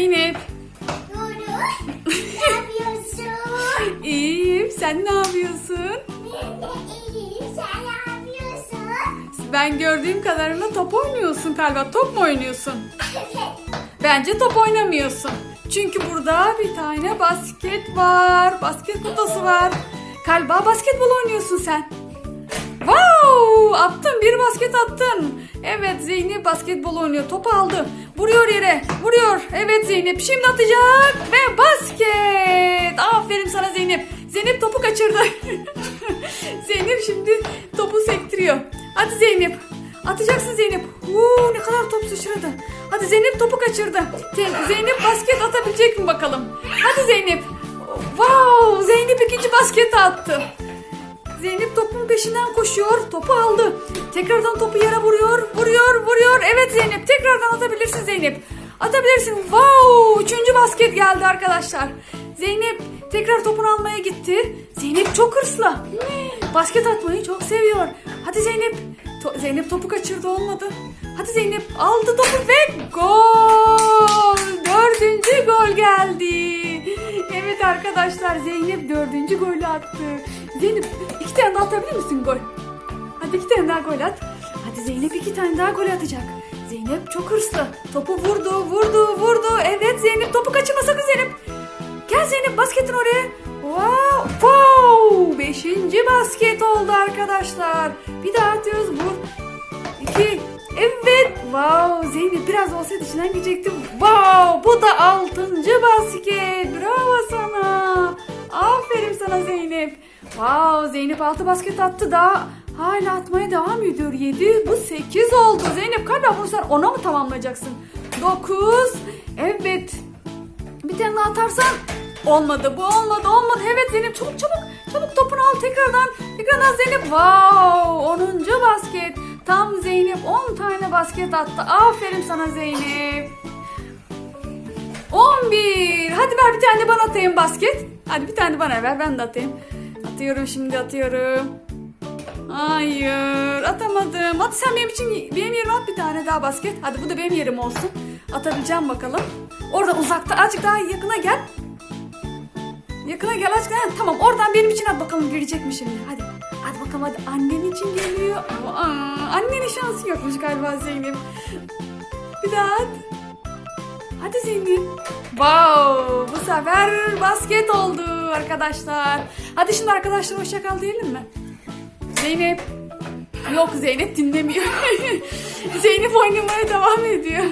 Zeynep. Doğru. ne yapıyorsun? İyiyim. Sen ne yapıyorsun? Ben de iyiyim. Sen ne yapıyorsun? Ben gördüğüm kadarıyla top oynuyorsun galiba. Top mu oynuyorsun? Evet. Bence top oynamıyorsun. Çünkü burada bir tane basket var. Basket potası var. Galiba basketbol oynuyorsun sen. Attın bir basket attın. Evet Zeynep basketbol oynuyor. Topu aldı. Vuruyor yere. Vuruyor. Evet Zeynep şimdi atacak. Ve basket. Aferin sana Zeynep. Zeynep topu kaçırdı. Zeynep şimdi topu sektiriyor. Hadi Zeynep. Atacaksın Zeynep. Uuu ne kadar top sıçradı. Hadi Zeynep topu kaçırdı. Ze- Zeynep basket atabilecek mi bakalım? Hadi Zeynep. Wow! Zeynep ikinci basket attı. Peşinden koşuyor. Topu aldı. Tekrardan topu yere vuruyor. Vuruyor, vuruyor. Evet Zeynep. Tekrardan atabilirsin Zeynep. Atabilirsin. Wow! Üçüncü basket geldi arkadaşlar. Zeynep tekrar topunu almaya gitti. Zeynep çok hırslı. Basket atmayı çok seviyor. Hadi Zeynep. To- Zeynep topu kaçırdı olmadı. Hadi Zeynep aldı topu ve gol. Arkadaşlar Zeynep dördüncü golü attı. Zeynep iki tane daha atabilir misin gol? Hadi iki tane daha gol at. Hadi Zeynep iki tane daha gol atacak. Zeynep çok hırslı. Topu vurdu, vurdu, vurdu. Evet Zeynep topu kaçırma sakın Zeynep. Gel Zeynep basketin oraya. Wow, wow. Beşinci basket oldu arkadaşlar. Bir daha atıyoruz. Vur. Wow. Zeynep biraz olsaydı içinden geçecektim. Wow. Bu da altıncı basket. Bravo sana. Aferin sana Zeynep. Wow. Zeynep altı basket attı da hala atmaya devam ediyor. Yedi. Bu sekiz oldu. Zeynep galiba bunu sen ona mı tamamlayacaksın? Dokuz. Evet. Bir tane daha atarsan olmadı bu olmadı olmadı evet Zeynep çabuk çabuk çabuk topunu al tekrardan tekrardan Zeynep wow 10. basket tam Zeynep 10 tane basket attı aferin sana Zeynep 11 hadi ver bir tane bana atayım basket hadi bir tane bana ver ben de atayım atıyorum şimdi atıyorum Hayır atamadım. Hadi sen benim için benim yerime at bir tane daha basket. Hadi bu da benim yerim olsun. Atabileceğim bakalım. Orada uzakta azıcık daha yakına gel. Yakına gel azıcık daha. Tamam oradan benim için at bakalım girecek mi şimdi. Hadi. Hadi bakalım hadi annen için geliyor. Aa, annenin şansı yokmuş galiba Zeynep. Bir daha at. Hadi Zeynep. Wow, bu sefer basket oldu arkadaşlar. Hadi şimdi arkadaşlar hoşça kal diyelim mi? Zeynep. Yok Zeynep dinlemiyor. Zeynep oynamaya devam ediyor.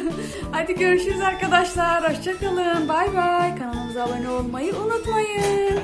Hadi görüşürüz arkadaşlar. Hoşçakalın. Bay bay. Kanalımıza abone olmayı unutmayın.